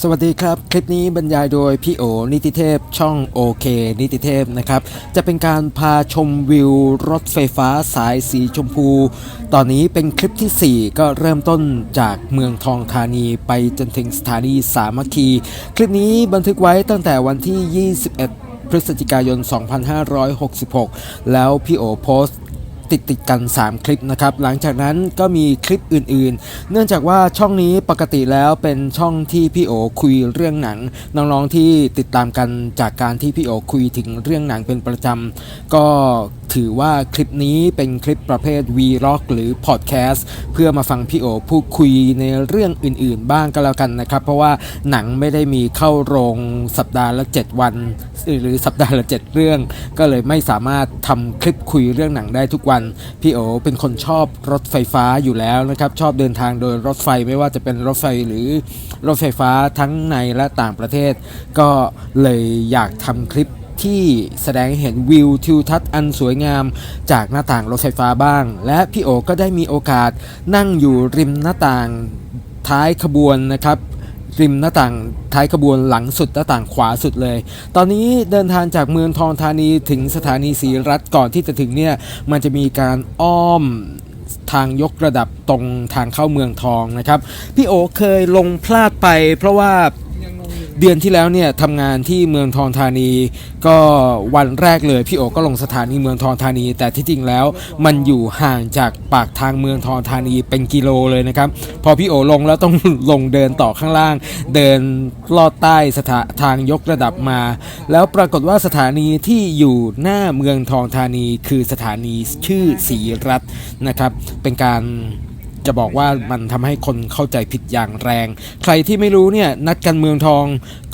สวัสดีครับ คลิปนี้บรรยายโดยพี่โอนิติเทพช่องโอเคนิติเทพนะครับ จะเป็นการพาชมวิวรถไฟฟ้าสายสีชมพู ตอนนี้เป็นคลิปทีสี่4 ก็เริ่มต้นจากเมืองทองธานีไปจนถึงสถานีสามัคคี คลิปนี้บันทึกไว้ตั้งแต่วันที่ 21พฤศจิกายน 2566 แล้วพี่โอโพสต์ ติดติดกัน 3 คลิปนะครับ หลังจากนั้นก็มีคลิปอื่นๆ เนื่องจากว่าช่องนี้ปกติแล้วเป็นช่องที่พี่โอคุยเรื่องหนัง น้องๆที่ติดตามกันจากการที่พี่โอคุยถึงเรื่องหนังเป็นประจำก็ ถือว่าคลิปนี้เป็นคลิปประเภท v l o g หรือ Podcast เพื่อมาฟังพี่โอพูดคุยในเรื่องอื่นๆ บ้างก็แล้วกันนะครับ เพราะว่าหนังไม่ได้มีเข้าโรงสัปดาห์ละ 7 วัน หรือสัปดาห์ละ 7 เรื่อง ก็เลยไม่สามารถทำคลิปคุยเรื่องหนังได้ทุกวัน พี่โอเป็นคนชอบรถไฟฟ้าอยู่แล้วนะครับ ชอบเดินทางโดยรถไฟไม่ว่าจะเป็นรถไฟหรือรถไฟฟ้าทั้งในและต่างประเทศ ก็เลยอยากทำคลิป ที่แสดงให้เห็นวิวทิวทัศน์อันสวยงาม จากหน้าต่างรถไฟฟ้าบ้าง และพี่โอก็ได้มีโอกาสนั่งอยู่ริมหน้าต่างท้ายขบวนนะครับริมหน้าต่างท้ายขบวนหลังสุดหน้าต่างขวาสุดเลย ตอนนี้เดินทางจากเมืองทองธานีถึงสถานีศรีรัตน์ก่อนที่จะถึงเนี่ยมันจะมีการอ้อมทางยกระดับตรงทางเข้าเมืองทองนะครับ พี่โอเคยลงพลาดไปเพราะว่า เดือนที่แล้วเนี่ยทำงานที่เมืองทองธานี ก็วันแรกเลยพี่โอก็ลงสถานีเมืองทองธานี แต่ที่จริงแล้วมันอยู่ห่างจากปากทางเมืองทองธานีเป็นกิโลเลยนะครับ พอพี่โอลงแล้วต้องลงเดินต่อข้างล่าง เดินลอดใต้สถาทางยกระดับมา แล้วปรากฏว่าสถานีที่อยู่หน้าเมืองทองธานี คือสถานีชื่อศรีรัตน์นะครับ เป็นการ จะบอกว่ามันทำให้คนเข้าใจผิดอย่างแรง ใครที่ไม่รู้เนี่ยนัดกันเมืองทอง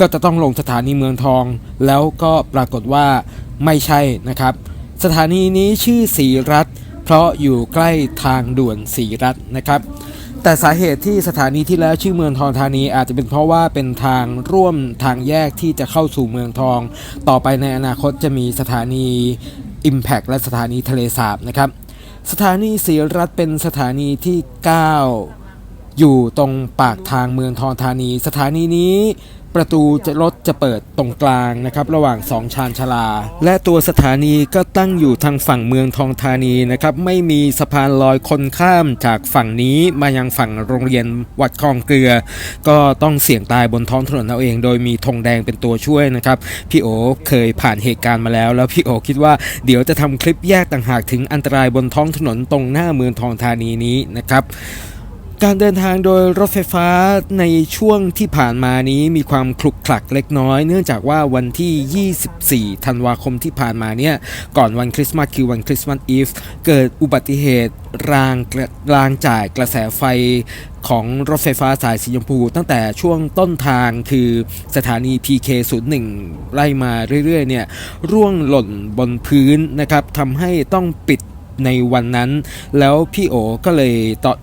ก็จะต้องลงสถานีเมืองทอง แล้วก็ปรากฏว่าไม่ใช่นะครับ สถานีนี้ชื่อศรีรัตเพราะอยู่ใกล้ทางด่วนศรีรัตน์นะครับแต่สาเหตุที่สถานีที่แล้วชื่อเมืองทองธานีอาจจะเป็นเพราะว่าเป็นทางร่วมทางแยกที่จะเข้าสู่เมืองทอง ต่อไปในอนาคตจะมีสถานี Impact และสถานีทะเลสาบนะครับ สถานีศรีรัตน์เป็นสถานีที่ 9 อยู่ตรงปากทางเมืองทองธานี สถานีนี้ประตูจะรถจะเปิดตรงกลางนะครับ ระหว่างสองชานชาลา และตัวสถานีก็ตั้งอยู่ทางฝั่งเมืองทองธานีนะครับ ไม่มีสะพานลอยคนข้ามจากฝั่งนี้มายังฝั่งโรงเรียนวัดคลองเกลือ ก็ต้องเสี่ยงตายบนท้องถนนเอาเอง โดยมีธงแดงเป็นตัวช่วยนะครับ พี่โอเคยผ่านเหตุการณ์มาแล้ว แล้วพี่โอคิดว่าเดี๋ยวจะทำคลิปแยกต่างหากถึงอันตรายบนท้องถนนตรงหน้าเมืองทองธานีนี้นะครับ การเดินทางโดยรถไฟฟ้าในช่วงที่ผ่านมานี้มีความคลุกคลักเล็กน้อย เนื่องจากว่าวันที่ 24 ธันวาคมที่ผ่านมาเนี่ย ก่อนวันคริสต์มาสคือวันคริสต์มาสอีฟ เกิดอุบัติเหตุรางระรางจ่ายกระแสไฟของรถไฟฟ้าสายสีชมพู ตั้งแต่ช่วงต้นทางคือสถานี PK01 ไล่มาเรื่อยๆเนี่ยร่วงหล่นบนพื้นนะครับทำให้ต้องปิด ในวันนั้น แล้วพี่โอก็เลยต่อ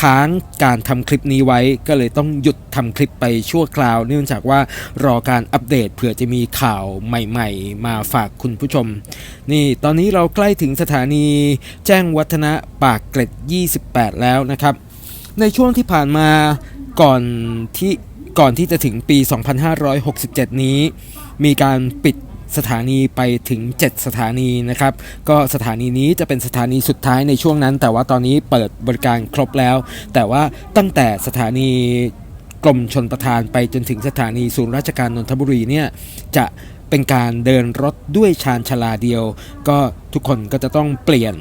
ค้างการทำคลิปนี้ไว้ก็เลยต้องหยุดทำคลิปไปชั่วคราว เนื่องจากว่ารอการอัปเดตเผื่อจะมีข่าวใหม่ๆ มาฝากคุณผู้ชม นี่ตอนนี้เราใกล้ถึงสถานีแจ้งวัฒนะปากเกร็ด 28 แล้วนะครับ ในช่วงที่ผ่านมาก่อนที่ก่อนที่จะถึงปี 2567 นี้ มีการปิด สถานีไปถึง 7 สถานีนะครับ ก็สถานีนี้จะเป็นสถานีสุดท้ายในช่วงนั้น แต่ว่าตอนนี้เปิดบริการครบแล้ว แต่ว่าตั้งแต่สถานีกรมชนประทานไปจนถึงสถานีศูนย์ราชการนนทบุรีเนี่ยจะเป็นการเดินรถด้วยชานชาลาเดียว ก็ทุกคนก็จะต้องเปลี่ยน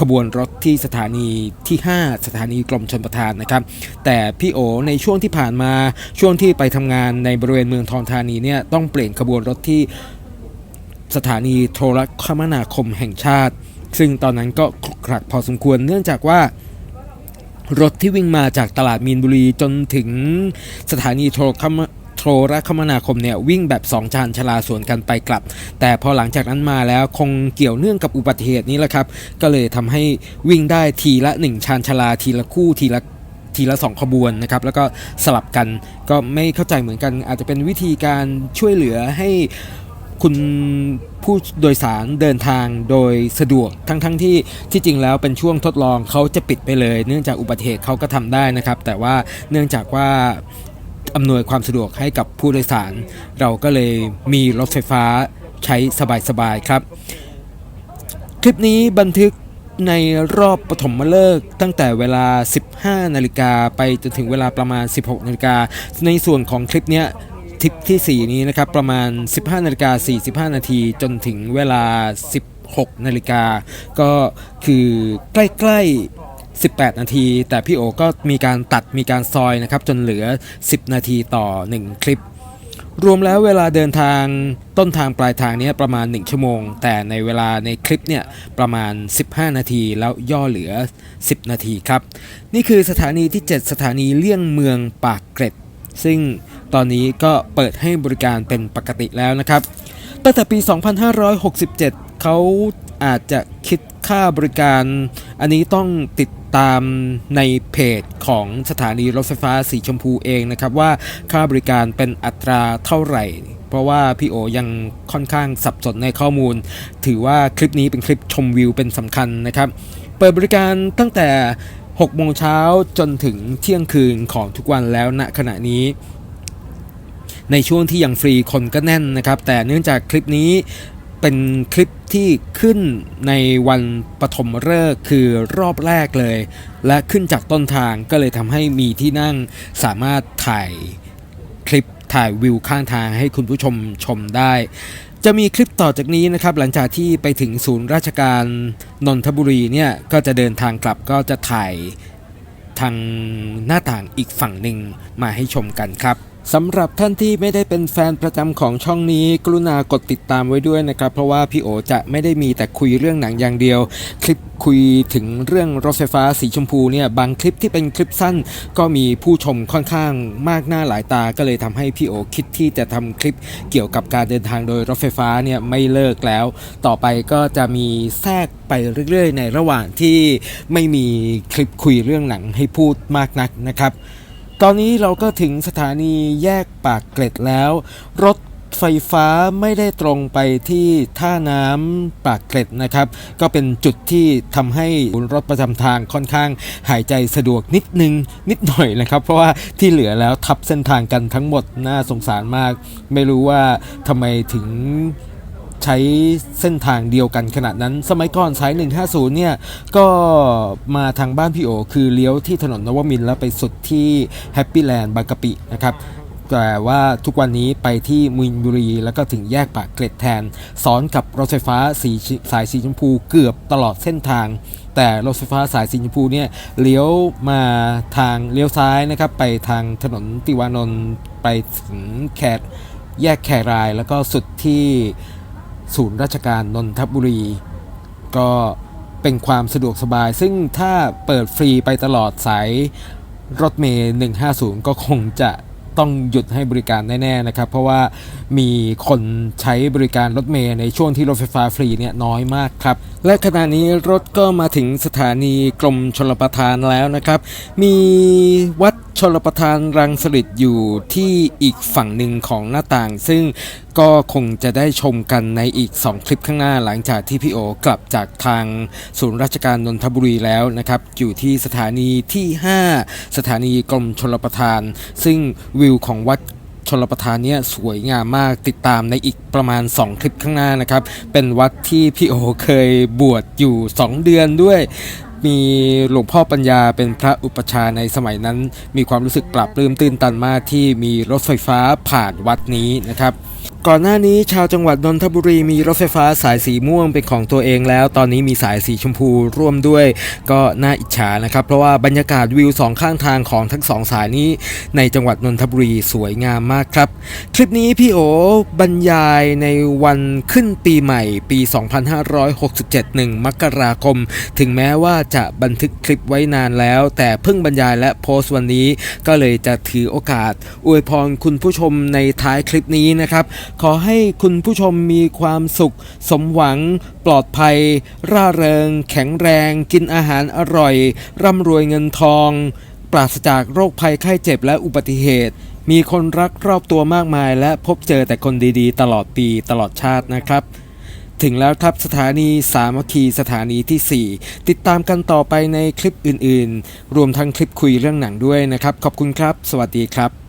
ขบวนรถที่สถานีที่ 5 สถานีกรมชนประทานนะครับ แต่พี่โอในช่วงที่ผ่านมาช่วงที่ไปทำงานในบริเวณเมืองทองธานีเนี่ยต้องเปลี่ยนขบวนรถที่ สถานีโทรคมนาคมแห่งชาติ ซึ่งตอนนั้นก็คลุกคลักพอสมควรเนื่องจากว่ารถที่วิ่งมาจากตลาดมีนบุรีจนถึงสถานีโทรคมโทรคมนาคมเนี่ยวิ่งแบบ2ชานชลาสวนกันไปกลับ แต่พอหลังจากนั้นมาแล้วคงเกี่ยวเนื่องกับอุบัติเหตุนี้แหละครับ ก็เลยทำให้วิ่งได้ทีละ 1ชานชลาทีละคู่ทีละทีละ 2 ขบวนนะครับ แล้วก็สลับกันก็ไม่เข้าใจเหมือนกัน อาจจะเป็นวิธีการช่วยเหลือให้ คุณผู้โดยสารเดินทางโดยสะดวกทั้งๆทที่ที่จริงแล้วเป็นช่วงทดลองเขาจะปิดไปเลย เนื่องจากอุบัติเหตุเขาก็ทำได้นะครับ แต่ว่าเนื่องจากว่าอำนวยความสะดวกให้กับผู้โดยสาร เราก็เลยมีรถไฟฟ้าใช้สบายๆครับ คลิปนี้บันทึกในรอบปฐมฤกษ์ตั้งแต่เวลา 15 นาฬิกาไปจนถึงเวลาประมาณ 16 นาฬิกาในส่วนของคลิปเนี้ย ทริปที่ 4 นี้นะครับประมาณ 15นาฬิกา45 นาทีจนถึงเวลา 16นาฬิกาก็คือใกล้ ๆ 18 นาที แต่พี่โอก็มีการตัดมีการซอยนะครับ จนเหลือ 10 นาทีต่อ 1 คลิป รวมแล้วเวลาเดินทางต้นทางปลายทางเนี้ยประมาณ 1 ชั่วโมง แต่ในเวลาในคลิปเนี่ยประมาณ 15 นาทีแล้วย่อเหลือ 10 นาทีครับ นี่คือสถานีที่ 7 สถานีเลี่ยงเมืองปากเกร็ด ซึ่ง ตอนนี้ก็เปิดให้บริการเป็นปกติแล้วนะครับ ตั้งแต่ปี 2567 เขาอาจจะคิดค่าบริการ อันนี้ต้องติดตามในเพจของสถานีรถไฟฟ้าสีชมพูเองนะครับ ว่าค่าบริการเป็นอัตราเท่าไหร่ เพราะว่าพี่โอยังค่อนข้างสับสนในข้อมูล ถือว่าคลิปนี้เป็นคลิปชมวิวเป็นสำคัญนะครับ เปิดบริการตั้งแต่6โมงเช้าจนถึงเที่ยงคืนของทุกวันแล้วณขณะนี้ ในช่วงที่ยังฟรีคนก็แน่นนะครับ แต่เนื่องจากคลิปนี้เป็นคลิปที่ขึ้นในวันปฐมฤกษ์คือรอบแรกเลย และขึ้นจากต้นทางก็เลยทำให้มีที่นั่งสามารถถ่ายคลิปถ่ายวิวข้างทางให้คุณผู้ชมชมได้ จะมีคลิปต่อจากนี้นะครับ หลังจากที่ไปถึงศูนย์ราชการนนทบุรีเนี่ยก็จะเดินทางกลับก็จะถ่ายทางหน้าต่างอีกฝั่งหนึ่งมาให้ชมกันครับ สำหรับท่านที่ไม่ได้เป็นแฟนประจำของช่องนี้ กรุณากดติดตามไว้ด้วยนะครับ เพราะว่าพี่โอจะไม่ได้มีแต่คุยเรื่องหนังอย่างเดียว คลิปคุยถึงเรื่องรถไฟฟ้าสีชมพูเนี่ยบางคลิปที่เป็นคลิปสั้น ก็มีผู้ชมค่อนข้างมากหน้าหลายตาก็เลยทำให้พี่โอคิดที่จะทำคลิปเกี่ยวกับการเดินทางโดยรถไฟฟ้าเนี่ยไม่เลิกแล้ว ต่อไปก็จะมีแทรกไปเรื่อยๆ ในระหว่างที่ไม่มีคลิปคุยเรื่องหนังให้พูดมากนักนะครับ ตอนนี้เราก็ถึงสถานีแยกปากเกร็ดแล้ว รถไฟฟ้าไม่ได้ตรงไปที่ท่าน้ำปากเกร็ดนะครับ ก็เป็นจุดที่ทำให้รถประจำทางค่อนข้างหายใจสะดวกนิดนึงนิดหน่อยนะครับ เพราะว่าที่เหลือแล้วทับเส้นทางกันทั้งหมดน่าสงสารมาก ไม่รู้ว่าทำไมถึง ใช้เส้นทางเดียวกันขนาดนั้น สมัยก่อนสาย 150 เนี่ย ก็มาทางบ้านพี่โอ คือเลี้ยวที่ถนนนวมินแล้วไปสุดที่แฮปปี้แลนด์บางกะปินะครับแต่ว่าทุกวันนี้ไปที่มินบุรี แล้วก็ถึงแยกปากเกร็ดแทนซ้อนกับรถไฟฟ้าสีสายสีชมพูเกือบตลอดเส้นทาง แต่รถไฟฟ้าสายสีชมพูเนี่ยเลี้ยวมาทางเลี้ยวซ้ายนะครับ ไปทางถนนติวานนท์ไปถึงแคดแยกแครายแล้วก็สุดที่ ศูนย์ราชการนนทบุรี ก็เป็นความสะดวกสบาย ซึ่งถ้าเปิดฟรีไปตลอดสายรถเมย์150 ก็คงจะ ต้องหยุดให้บริการแน่ๆนะครับ เพราะว่ามีคนใช้บริการรถเมย์ในช่วงที่รถไฟฟ้าฟรีเนี่ยน้อยมากครับ และขณะนี้รถก็มาถึงสถานีกรมชลประทานแล้วนะครับ มีวัดชลประทานรังสฤษอยู่ที่อีกฝั่งหนึ่งของหน้าต่าง ซึ่งก็คงจะได้ชมกันในอีก 2 คลิปข้างหน้าหลังจากที่พี่โอกลับจากทางศูนย์ราชการนนทบุรีแล้วนะครับ อยู่ที่สถานีที่ 5 สถานีกรมชลประทาน ซึ่งวิวของวัดชลประทานเนี่ยสวยงามมากติดตามในอีกประมาณ 2 คลิปข้างหน้านะครับ เป็นวัดที่พี่โอเคยบวชอยู่ 2 เดือนด้วย มีหลวงพ่อปัญญาเป็นพระอุปชาในสมัยนั้น มีความรู้สึกปรับปลื้มตื่นตันมากที่มีรถไฟฟ้าผ่านวัดนี้นะครับ ก่อนหน้านี้ชาวจังหวัดนนทบุรีมีรถไฟฟ้าสายสีม่วงเป็นของตัวเองแล้ว ตอนนี้มีสายสีชมพูร่วมด้วย ก็น่าอิจฉานะครับ เพราะว่าบรรยากาศวิวสองข้างทางของทั้งสองสายนี้ ในจังหวัดนนทบุรีสวยงามมากครับ คลิปนี้พี่โอบรรยายในวันขึ้นปีใหม่ปี 2567 1มกราคม ถึงแม้ว่าจะบันทึกคลิปไว้นานแล้ว แต่เพิ่งบรรยายและโพสต์วันนี้ ก็เลยจะถือโอกาส อวยพรคุณผู้ชมในท้ายคลิปนี้นะครับขอให้คุณผู้ชมมีความสุข สมหวัง ปลอดภัย ร่าเริง แข็งแรง กินอาหารอร่อย ร่ำรวยเงินทอง ปราศจากโรคภัยไข้เจ็บและอุบัติเหตุ มีคนรักรอบตัวมากมาย และพบเจอแต่คนดีๆ ตลอดปีตลอดชาตินะครับถึงแล้วครับสถานีสามัคคีสถานีที่ 4 ติดตามกันต่อไปในคลิปอื่นๆ รวมทั้งคลิปคุยเรื่องหนังด้วยนะครับ ขอบคุณครับ สวัสดีครับ